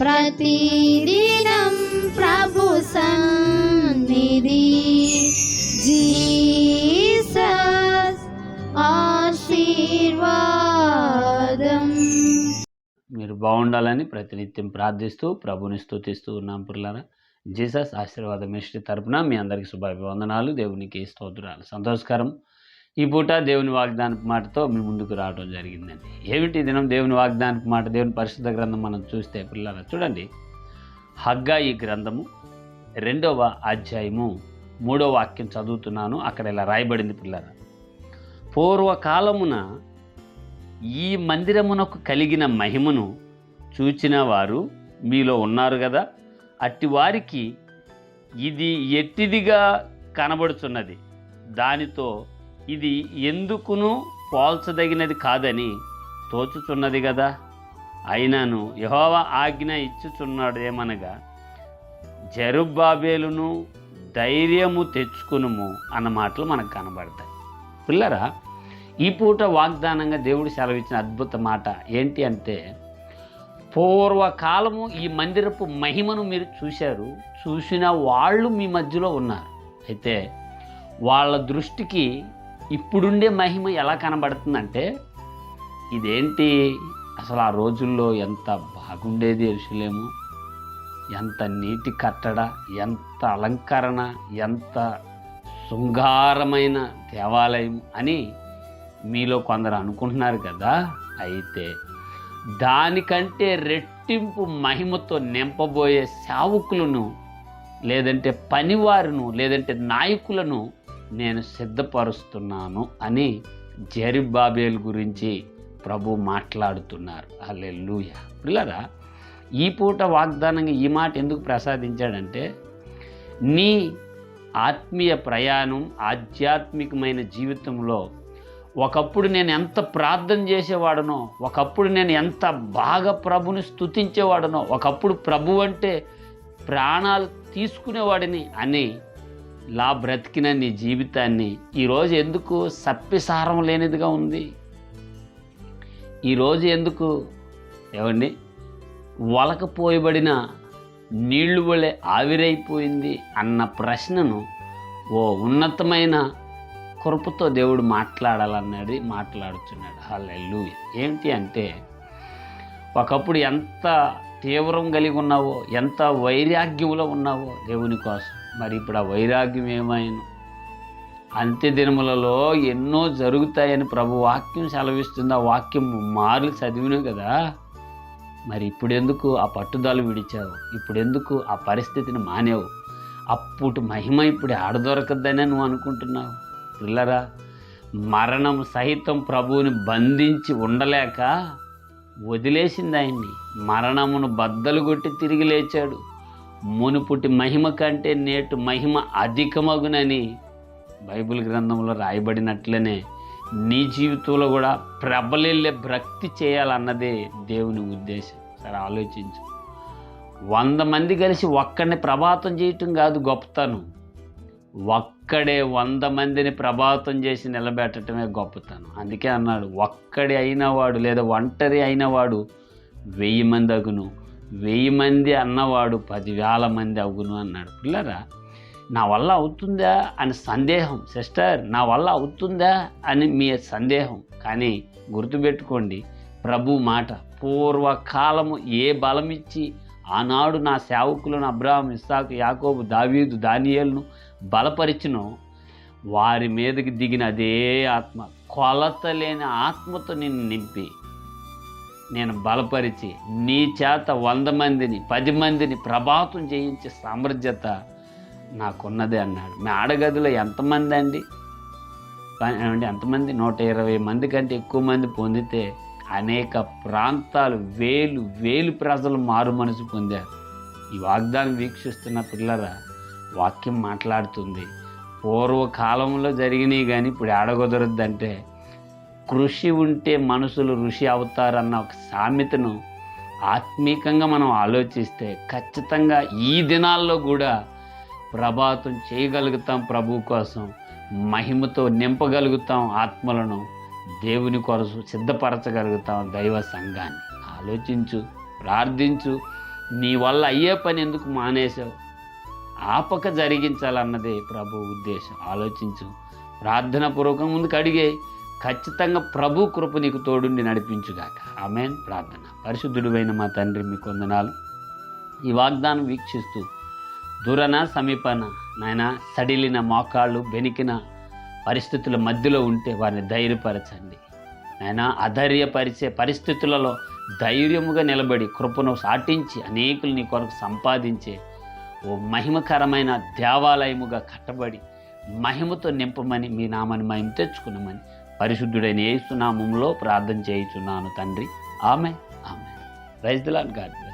ప్రతిదినం ప్రభు సన్నిధి. జీసస్ ఆశీర్వాదం. మీరు బాగుండాలని ప్రతినిత్యం ప్రార్థిస్తూ ప్రభుని స్తుతిస్తూ ఉన్నాం పిల్లరా. జీసస్ ఆశీర్వాద మినిస్ట్రీ తరపున మీ అందరికీ శుభాభివందనాలు. దేవునికి స్తోత్రాలు. సంతోషకరం. ఈ పూట దేవుని వాగ్దానపు మాటతో మీ ముందుకు రావడం జరిగిందండి. ఏమిటి దినం దేవుని వాగ్దానపు మాట? దేవుని పరిశుద్ధ గ్రంథం మనం చూస్తే పిల్లల చూడండి. హగ్గా ఈ గ్రంథము రెండవ అధ్యాయము మూడవ వాక్యం చదువుతున్నాను. అక్కడ ఇలా రాయబడింది పిల్లల పూర్వకాలమున ఈ మందిరమునకు కలిగిన మహిమను చూచిన వారు మీలో ఉన్నారు కదా అట్టి వారికి ఇది ఎట్టిదిగా కనబడుచున్నది? దానితో ఇది ఎందుకును పోల్చదగినది కాదని తోచుచున్నది కదా అయినాను యహోవా ఆజ్ఞ ఇచ్చుచున్నాడు ఏమనగా జరుబాబేలును ధైర్యము తెచ్చుకునుము అన్న మాటలు మనకు కనబడతాయి. పిల్లరా ఈ పూట వాగ్దానంగా దేవుడు సెలవిచ్చిన అద్భుత మాట ఏంటి అంటే పూర్వకాలము ఈ మందిరపు మహిమను మీరు చూశారు చూసిన వాళ్ళు మీ మధ్యలో ఉన్నారు. అయితే వాళ్ళ దృష్టికి ఇప్పుడుండే మహిమ ఎలా కనబడుతుందంటే ఇదేంటి అసలు ఆ రోజుల్లో ఎంత బాగుండేది ఎరుసలేము ఎంత నీటి కట్టడ ఎంత అలంకరణ ఎంత శృంగారమైన దేవాలయం అని మీలో కొందరు అనుకుంటున్నారు కదా? అయితే దానికంటే రెట్టింపు మహిమతో నింపబోయే సేవకులను లేదంటే పనివారును లేదంటే నాయకులను నేను సిద్ధపరుస్తున్నాను అని జెరుబాబేల్ గురించి ప్రభు మాట్లాడుతున్నారు. అల్లెలుయ పిల్లరా ఈ పూట వాగ్దానంగా ఈ మాట ఎందుకు ప్రసాదించాడంటే నీ ఆత్మీయ ప్రయాణం ఆధ్యాత్మికమైన జీవితంలో ఒకప్పుడు నేను ఎంత ప్రార్థన చేసేవాడనో ఒకప్పుడు నేను ఎంత బాగా ప్రభుని స్థుతించేవాడనో ఒకప్పుడు ప్రభు అంటే ప్రాణాలు తీసుకునేవాడిని అని లా బ్రతికిన నీ జీవితాన్ని ఈరోజు ఎందుకు సప్పిసారం లేనిదిగా ఉంది? ఈరోజు ఎందుకు ఏమండి వలకపోయబడిన నీళ్ళు వలె ఆవిరైపోయింది అన్న ప్రశ్నను ఓ ఉన్నతమైన కృపతో దేవుడు మాట్లాడాలన్నది మాట్లాడుతున్నాడు హల్లెల్లు ఏంటి అంటే ఒకప్పుడు ఎంత తీవ్రం కలిగి ఉన్నావో ఎంత వైరాగ్యంలో ఉన్నావో దేవుని కోసం మరి ఇప్పుడు ఆ వైరాగ్యం ఏమైను అంత్య దినములలో ఎన్నో జరుగుతాయని ప్రభు వాక్యం సెలవిస్తుంది. ఆ వాక్యం మార్లు చదివినావు కదా. మరి ఇప్పుడు ఎందుకు ఆ పట్టుదల విడిచావు? ఇప్పుడు ఎందుకు ఆ పరిస్థితిని మానేవు? అప్పుడు మహిమ ఇప్పుడు ఆడదొరకద్దని నువ్వు అనుకుంటున్నావు. పిల్లరా మరణం సహితం ప్రభువుని బంధించి ఉండలేక వదిలేసింది ఆయన్ని. మరణమును బద్దలు కొట్టి తిరిగి లేచాడు. మునుపుటి మహిమ కంటే నేటు మహిమ అధికమగునని బైబిల్ గ్రంథంలో రాయబడినట్లనే నీ జీవితంలో కూడా ప్రబలిల్లే భక్తి చేయాలన్నదే దేవుని ఉద్దేశం. సరే ఆలోచించు. వంద మంది కలిసి ఒక్కడిని ప్రభాతం చేయటం కాదు గొప్పతనం. ఒక్కడే వంద మందిని ప్రభావితం చేసి నిలబెట్టడమే గొప్పతనం. అందుకే అన్నాడు ఒక్కడి అయినవాడు లేదా ఒంటరి అయినవాడు వెయ్యి మంది అగును. వెయ్యి మంది అన్నవాడు పదివేల మంది అవును అన్నాడు. పిల్లరా నా వల్ల అవుతుందా అని సందేహం. సిస్టర్ నా వల్ల అవుతుందా అని మీ సందేహం. కానీ గుర్తుపెట్టుకోండి ప్రభు మాట పూర్వకాలము ఏ బలమిచ్చి ఆనాడు నా సేవకులను అబ్రాహం ఇస్సాకు యాకోబు దావీదు దానియేలును బలపరిచినో వారి మీదకి దిగిన అదే ఆత్మ. కొలత లేని ఆత్మతో నిన్ను నింపి నేను బలపరిచి నీ చేత వంద మందిని పది మందిని ప్రభావితం చేయించే సామర్థ్యత నాకున్నదే అన్నాడు. మీ ఆడగదిలో ఎంతమంది అండి? ఎంతమంది? నూట ఇరవై మంది కంటే ఎక్కువ మంది పొందితే అనేక ప్రాంతాలు వేలు వేలు ప్రజలు మారు మనసు పొందారు. ఈ వాగ్దానం వీక్షిస్తున్న పిల్లరా వాక్యం మాట్లాడుతుంది. పూర్వకాలంలో జరిగినాయి కానీ ఇప్పుడు ఆడగొదరద్దంటే కృషి ఉంటే మనుషులు ఋషి అవుతారన్న ఒక సామెతను ఆత్మీకంగా మనం ఆలోచిస్తే ఖచ్చితంగా ఈ దినాల్లో కూడా ప్రభావితం చేయగలుగుతాం ప్రభు కోసం. మహిమతో నింపగలుగుతాం ఆత్మలను. దేవుని కొరకు సిద్ధపరచగలుగుతాం దైవ సంఘాన్ని. ఆలోచించు ప్రార్థించు. నీ వల్ల అయ్యే పని ఎందుకు మానేశావు? ఆపక జరిగించాలన్నదే ప్రభు ఉద్దేశం. ఆలోచించు. ప్రార్థన పూర్వకం ముందుకు అడిగే ఖచ్చితంగా ప్రభు కృప నీకు తోడుండి నడిపించుగాక. ఆమెన్. ప్రార్థన. పరిశుద్ధుడువైన మా తండ్రి మీ కొందనాలు. ఈ వాగ్దానం వీక్షిస్తూ దూరన సమీపన నాయన సడిలిన మోకాళ్ళు బెనికిన పరిస్థితుల మధ్యలో ఉంటే వారిని ధైర్యపరచండి. నాయన అధైర్యపరిచే పరిస్థితులలో ధైర్యముగా నిలబడి కృపను సాటించి అనేకులు నీ కొరకు సంపాదించే ఓ మహిమకరమైన దేవాలయముగా కట్టబడి మహిమతో నింపమని మీ నామని మహిమ తెచ్చుకున్నామని పరిశుద్ధుడైన ఏసునామంలో ప్రార్థన చేయుచున్నాను తండ్రి. ఆమె ఆమె రైజ్ దిలాన్ లాడ్ గాడ్.